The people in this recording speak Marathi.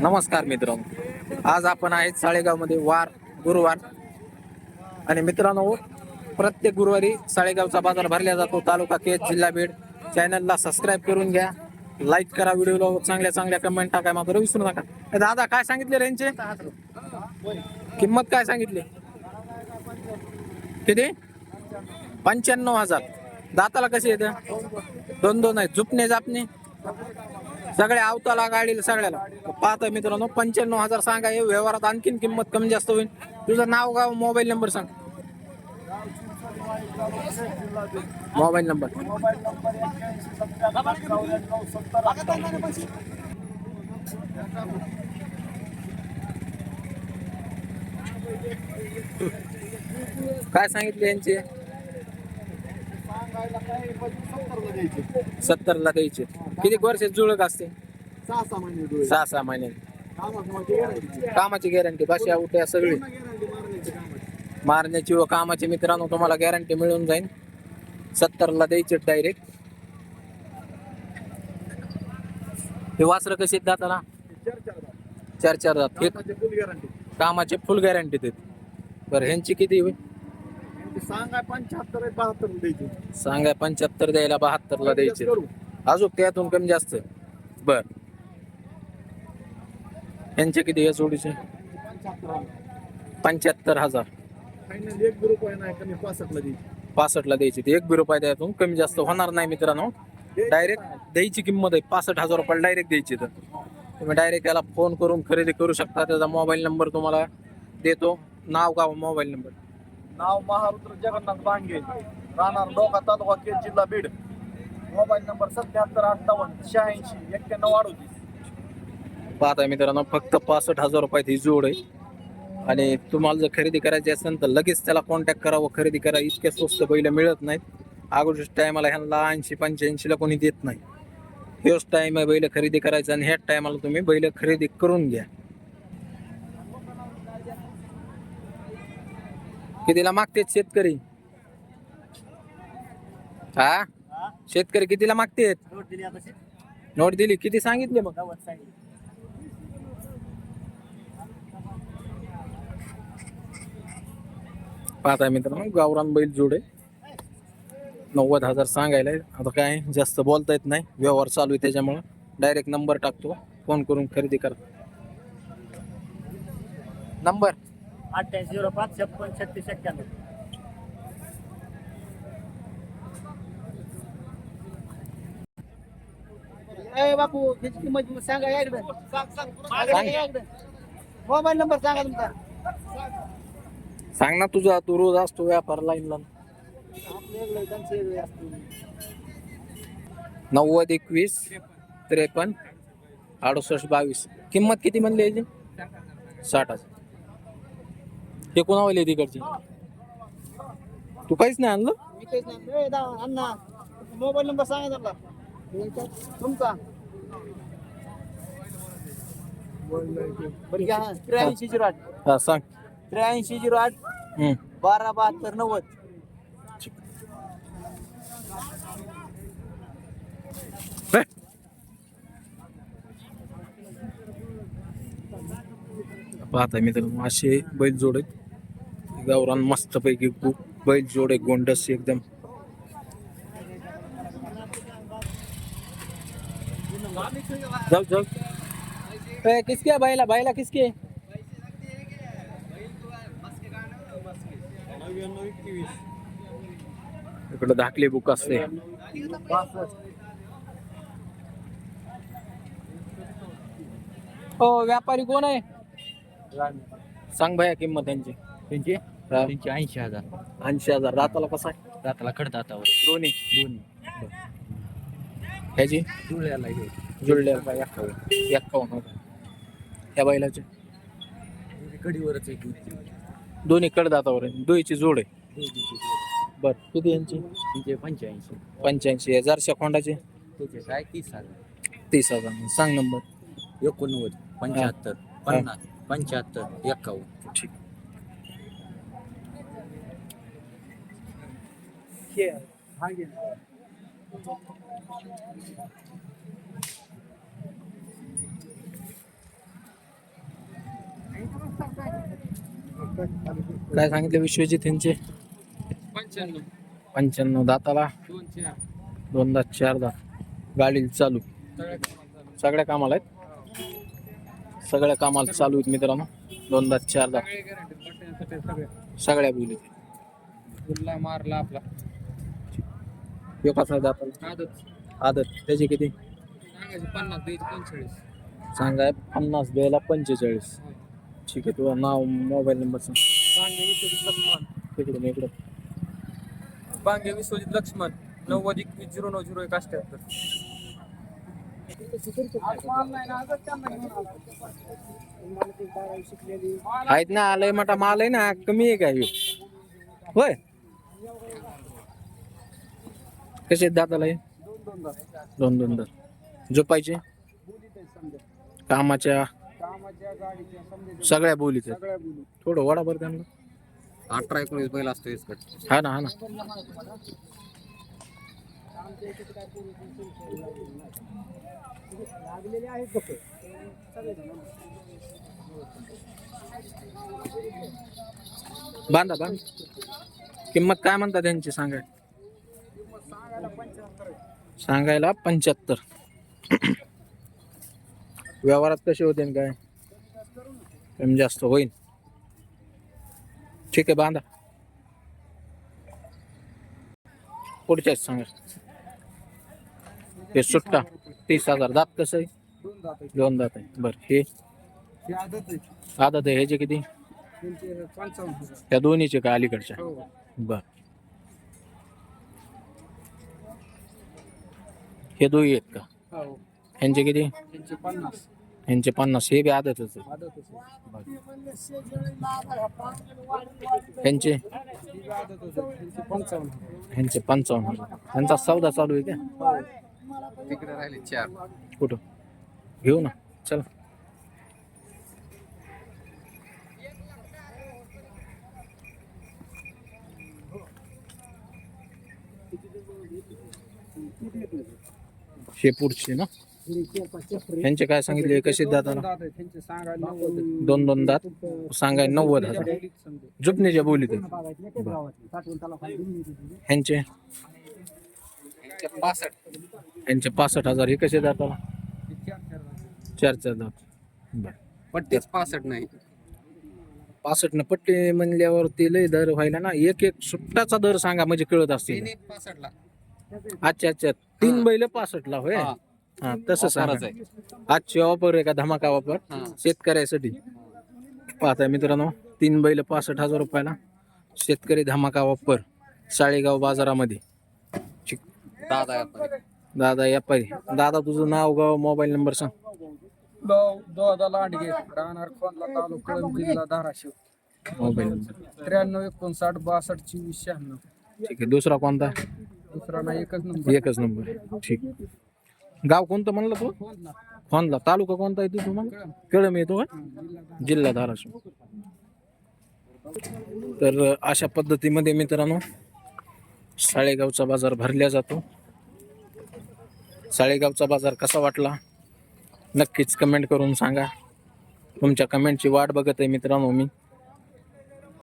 नमस्कार मित्र आज आपण आहेत साळेगावमध्ये वार गुरुवार. आणि मित्रांनो प्रत्येक गुरुवारी साळेगावचा बाजार भरला जातो. तालुका केज जिल्हा बीड. चॅनलला सबस्क्राईब करून घ्या. लाईक करा व्हिडिओला. चांगल्या चांगल्या कमेंट टाकाय मात्र विसरू नका. ए दादा काय सांगितले रेंजचे किंमत काय सांगितली? किती? पंच्याण्णव हजार. दाताला कसे येते? दोन दोन आहेत. झुपणे जापणे? सगळ्या आवताला गाडीला सगळ्याला. पाहता मित्रांनो पंच्याण्णव हजार सांगा हे व्यवहारात आणखीन किंमत कमी जास्त होईल. तुझं नाव गाव मोबाईल नंबर सांग. Mobile number. काय सांगितले यांचे? सत्तरला द्यायचे. किती वर्ष जुळत असते? सहा सहा महिने डोळे. सहा सहा महिने. कामात म्हणजे guarantee. कामाची गॅरंटी बस उठ्या सगळी. पूर्ण guarantee मारण्याची कामाची. मारण्याची व कामाची मित्रांनो तुम्हाला गॅरंटी मिळून जाईल. सत्तरला द्यायचे डायरेक्ट हे वासरं कशी आहेत दाताला? चार चार दात. चार चार दात. हे कामाची full guarantee. कामाचे फुल गॅरंटी देत. बरं ह्यांची किती होईल सांगाय पंच्याहत्तर आहे बहात्तर द्यायची. सांगा पंच्याहत्तर द्यायला बहात्तरला द्यायचे. करू. अजून त्यातून कमी जास्त. बर. यांचे किती या जोडीचे पंच्याहत्तर हजार. Final एक बी रुपया नाही कमी पासष्टला द्यायची. पासष्टला द्यायची. ते एक बी रुपये त्यातून कमी जास्त होणार नाही मित्रांनो. डायरेक्ट द्यायची किंमत आहे. पासष्ट हजार रुपये डायरेक्ट द्यायची तर तुम्ही डायरेक्ट त्याला फोन करून खरेदी करू शकता. त्याचा मोबाईल नंबर तुम्हाला देतो. नाव गाव मोबाईल नंबर नाव महारुद्र जगन्नाथ भांगे. राहणार डोका तालुका केज जिल्हा बीड. मोबाईल नंबर सत्याहत्तर अठ्ठावन्न शहाऐंशी एक्क्याण्णव अडोतीस. पाहता मित्रांनो फक्त पासष्ट हजार रुपयात ही जोड आहे. आणि तुम्हाला जर खरेदी करायची असेल तर लगेच त्याला कॉन्टॅक्ट करा व खरेदी करा. इतक्या स्वस्त बैल मिळत नाहीत. अगोदर टायमाला ह्यांना ऐंशी पंच्याऐंशीला कोणी देत नाही. हेच टाईम आहे बैल खरेदी करायचा आणि ह्याच टायमाला तुम्ही बैल खरेदी करून घ्या. कितीला मागतेत शेतकरी. हा? शेतकरी कितीला मागतेत? नोट दिली किती सांगितले मग? पाहताय मित्रांनो गावरान बैल जोड. नव्वद हजार सांगायला आता काय जास्त बोलता येत नाही. व्यवहार चालू आहे त्याच्यामुळं. डायरेक्ट नंबर टाकतो. फोन करून खरेदी करा. नंबर. अठ्ठ्याऐंशी झिरो पाच छप्पन छत्तीस एक्क्याण्णव. ए बापू त्याची किंमत सांगा एकदा. मोबाईल नंबर सांगा तुमचा. सांग ना तुझा तू रोज असतो व्यापार लाईनला. नव्वद एकवीस त्रेपन्न अडुसष्ट बावीस. किंमत किती म्हणली याची साठ हजार. हे कोणावाली तिकडची तू काहीच नाही आणलं? मी काहीच नाही ए, दा- अण्णा मोबाईल नंबर सांगा त्यांना. तुमचा. बरं घ्या त्र्याऐंशी झिरो आठ. हा सांग. त्र्याऐंशी झिरो आठ हम्म. बारा बहात्तर नव्वद. हे. पाहता मित्रांनो असे बैल जोड आहेत गावरान मस्त पैकी बैल जोड आहे गोंडस एकदम. जाऊ जाऊ. किसके बैला बैला किसके? इकडं धाकले बुक असते. हो व्यापारी कोण आहे? सांग भया किंमत त्यांची. त्यांची. त्यांची ऐंशी हजार. ऐंशी हजार. दाताला कसा आहे? दाताला खडदातावर दोन्ही? दोन्ही. ह्याची? जुळल्याला घ्यायची जुळल्या एक्कावन्न हजार. ह्या बैलाचे? कडीवरच एक. दोन्ही कडदातावर आहे. दोईची जोड आहे. बर. किती यांची? पंच्याऐंशी. पंच्याऐंशी हजारच्या खोंडाचे? त्याचे काय? तीस हजार. तीस हजार. सांग नंबर. एकोणनव्वद पंच्याहत्तर पन्नास पंच्याहत्तर एक्कावन्न ठीक. काय सांगितलं विश्वजित यांचे? पंच्याण्णव. दाताला? दोन दात चार दात. गाडी चालू. सगळ्या कामाला आहेत? सगळ्या कामाला चालू आहेत मित्रांनो. दोन दात चार दात. सगळ्या बोलू. मारला आपला. कसा दाताला आदत. आदत. त्याचे किती? सांगायचे पन्नास द्यायचे पंचेचाळीस. सांगाय पन्नास द्यायला पंचेचाळीस. ठीक आहे तुझं नाव मोबाईल नंबर सांग. बांगे विश्वजित लक्ष्मण. तिकडून इकडं बांगे विश्वजित लक्ष्मण. नव्वद एकवीस झिरो नऊ झिरो एक अठ्ठ्याहत्तर आहेत ना आलंय मोठा माल आहे ना कमी आहे का ह्यो? होय कसे आहेत दाताला हे? दोन दोन दात झोपायचे? कामाच्या? सगळ्या बोलीत आहेत. थोडं वडा बरं त्यांना. अठरा एकोणीस बैल असतो इसकट हा ना हा ना. बांधा बांध. किंमत काय म्हणता त्यांची सांगाय सांगायला पंच्याहत्तर. व्यवहारात कसे होते काय? कमी जास्त होईल ठीक आहे बांधा. पुढच्याच सांगा. हे सुट्टा तीस हज़ार. दात कसं आहे? दोन दात आहे. बरं हे? आदत आहे. ह्याचे किती? त्या दोन्हीचे का अलीकडच्या? बर. हे दोन्ही आहेत का? ह्यांचे किती? पन्नास. ह्यांचे पन्नास. हे बी आदतच आहे. ह्यांचे पंचावन्न ह्यांचे पंचावन्न हजार. ह्यांचा सौदा चालू आहे का? तिकडे राहिले चार. कुठं? घेऊ ना. चला. शेपूरचे ना? यांचे काय सांगितले? कसे दाताला दोन दोन दात? सांगाय नव्वद हजार. जुपणीच्या बोलीत आहे. ह्यांचे? पासष्ट. यांचे पासष्ट हजार. हे कसे दाताला चार चार दात. बर. पट्टीच पासष्ट नाही. पासष्ट न पट्टे म्हणल्यावर ते लय दर व्हायला ना? एक एक सुट्टाचा दर सांगा म्हणजे कळत पासष्टला. अच्छा अच्छा. तीन बैल पासष्ट ला होय? हा. हा तसं ऑफरच सांगा आहे. आजची ऑफर आहे का धमाका ऑफर? हा. शेतकऱ्यासाठी. पाहताय मित्रांनो तीन बैल पासष्ट हजार रुपयाला शेतकरी धमाका ऑफर साळेगाव बाजारामध्ये. चिक- दादा आहे आपण. दादा या पाहिजे दादा तुझं नाव गाव मोबाईल नंबर सांग. दोदा लांडगे राहणार खोनला तालुका कळंब जिल्हा धाराशिव. Mobile number. त्र्याण्णव एकोणसाठ बासष्ट चोवीस शहाण्णव. ठीक आहे दुसरा कोणता? दुसरा नाही एकच नंबर एकच नंबर आहे. ठीक. गाव कोणतं म्हणलं तू? खोनला तालुका कोणता येतो तुम्हाला कळम येतो का? जिल्हा धाराशिव. तर अ, अशा पद्धतीमध्ये मित्रांनो साळेगावचा बाजार भरला जातो. साळेगावचा बाजार कसा वाटला? नक्कीच कमेंट करून सांगा. तुमच्या कमेंटची वाट बघत आहे मित्रांनो मी.